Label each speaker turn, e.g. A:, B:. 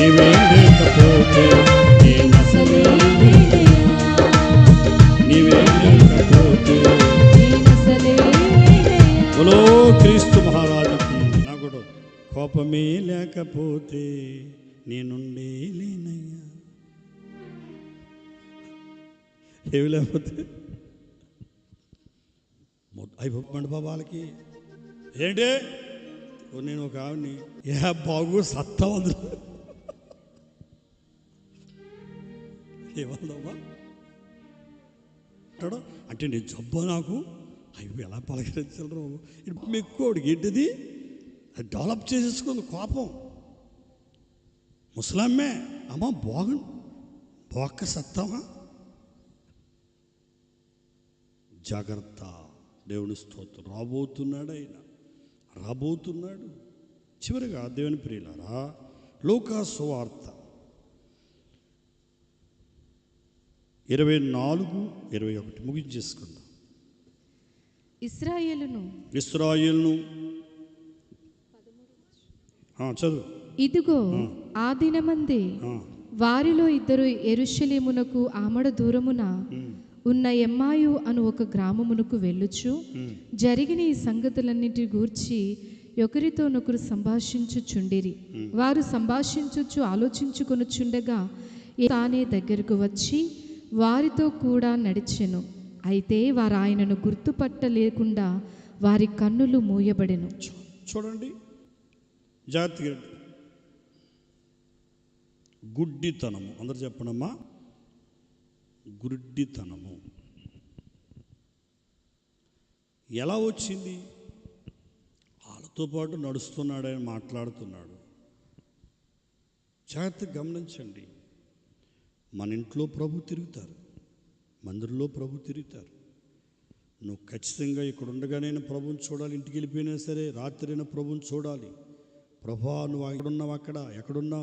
A: నీవే లేకపోతే నేనసలే నీవే లేకపోతే బలో క్రీస్తు మహారాజుకి కోపమే లేకపోతే నేనుండే లేనయ్యా. ఏమి లేకపోతే? అయిపోమండి వాళ్ళకి. ఏంటి? నేను ఒక ఆవిడ్ని ఏ బాగు సత్తా ఉంది ఏమన్నావా అంటాడు అంటే నేను జబ్బా నాకు? అయ్యో ఎలా పలకరించరు ఇప్పుడు ఏంటిది? అది డెవలప్ చేసేసుకుంది కోపం. ముసలమ్మే అమ్మ బాగు బొక్క సత్తమా జాగ్రత్త దేవుని స్తోత్రం. రాబోతున్నాడు ఆయన. రాబోతున్నాడు. చివరిగా దేవుని ప్రియులారా లోకా సువార్త ఇరవై నాలుగు ఇరవై ఒకటి. ముగించేసుకుందాం.
B: ఇస్రాయేలును
A: ఇస్రాయిల్ను ఆ, చదువు.
B: ఇదిగో ఆ. దినమందే వారిలో ఇద్దరు ఎరుషలేమునకు ఆమడ దూరమున ఉన్న ఎమ్మాయు అను ఒక గ్రామమునకు వెళ్ళుచు. జరిగిన ఈ సంగతులన్నిటి గూర్చి ఒకరితోనొకరు సంభాషించుచుండిరి. వారు సంభాషించుచు ఆలోచించుకొనుచుండగా తానే దగ్గరకు వచ్చి వారితో కూడా నడిచెను. అయితే వారు ఆయనను గుర్తుపట్టలేకుండా వారి కన్నులు మూయబడెను.
A: చూ- చూడండి. జాగ్రత్తగా గుడ్డితనము. అందరు చెప్పడమ్మా గుడ్డితనము. ఎలా వచ్చింది? వాళ్ళతో పాటు నడుస్తున్నాడని మాట్లాడుతున్నాడు. జాగ్రత్తగా గమనించండి. మన ఇంట్లో ప్రభు తిరుగుతారు. మందిరంలో ప్రభు తిరుగుతారు. నువ్వు ఖచ్చితంగా ఇక్కడ ఉండగానైనా ప్రభుని చూడాలి ఇంటికి వెళ్ళిపోయినా సరే రాత్రైనా ప్రభుని చూడాలి. ప్రభా నువ్వు ఎక్కడున్నావు అక్కడ? ఎక్కడున్నావు?